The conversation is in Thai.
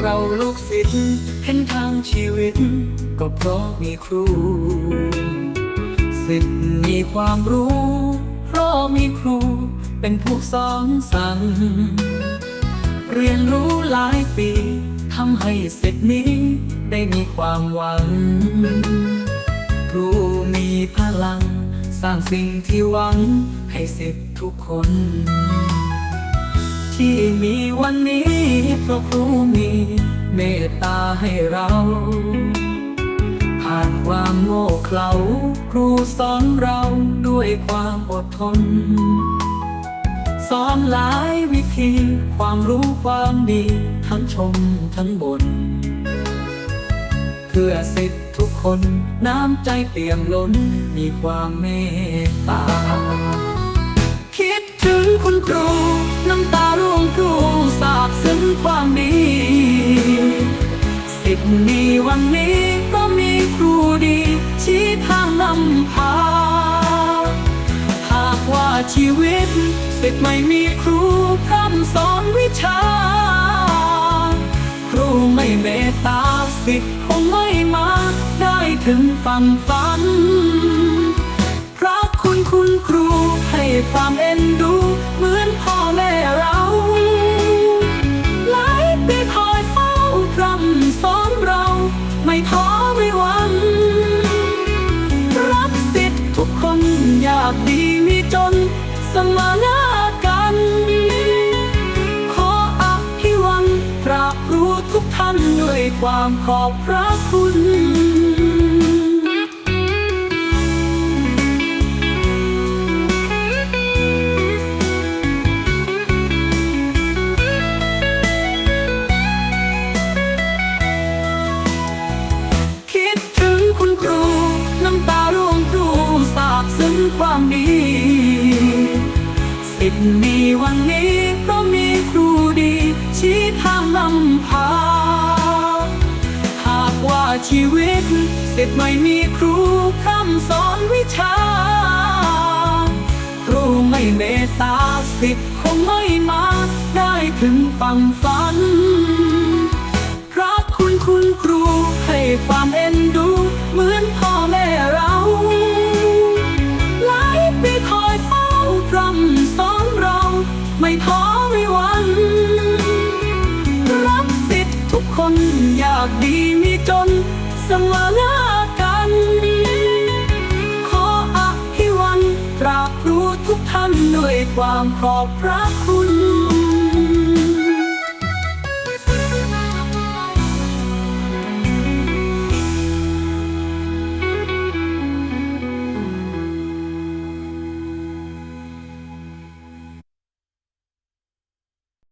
เราลูกศิษย์เห็นทางชีวิต ก็เพราะมีครูศิษย์มีความรู้ เพราะมีครูเป็นผู้สอนสั่งเรียนรู้หลายปีทำให้ศิษย์นี้ ได้มีความหวัง ครูมีพลัง สร้างสิ่งที่หวังให้ศิษย์ทุกคน ที่มีวันนี้เพราะครูมีเมตตาให้เรา ผ่านความโง่เขลาครูสอนเราด้วยความอดทน สอนหลายวิธี ความรู้ความดี ทั้งชมทั้งบน เพื่อสิทธิ์ทุกคนน้ำใจเปี่ยมล้นมีความเมตตา คิดถึงคุณครูน้ำตา ชี้ทางนำพา หากว่าชีวิตสิทธิ์ไม่มีครูพร่ำสอนวิชา ครูไม่เมตตาสิทธิ์คงไม่มาได้ถึงฝั่งฝัน พระคุณคุณครูให้ความเอ็นดู ยากดีมีจนสมานากัน ขออภิวันกราบครูทุกท่านด้วยความขอบพระคุณ มีวันนี้เพราะมีครูดี ชี้ทางนำพา หากว่าชีวิตสิทธิ์ไม่มีครูพร่ำสอนวิชา ครูไม่เมตตาสิทธิ์คงไม่มาได้ถึงฝั่งฝันพระคุณคุณครูให้ความเอ็นดู ไม่ท้อไม่หวัน รักสิทธิ์ทุกคนอยากดีมีจนเสมอหน้ากัน ขออภิวันตราบรู้ทุกท่านด้วยความขอบพระคุณ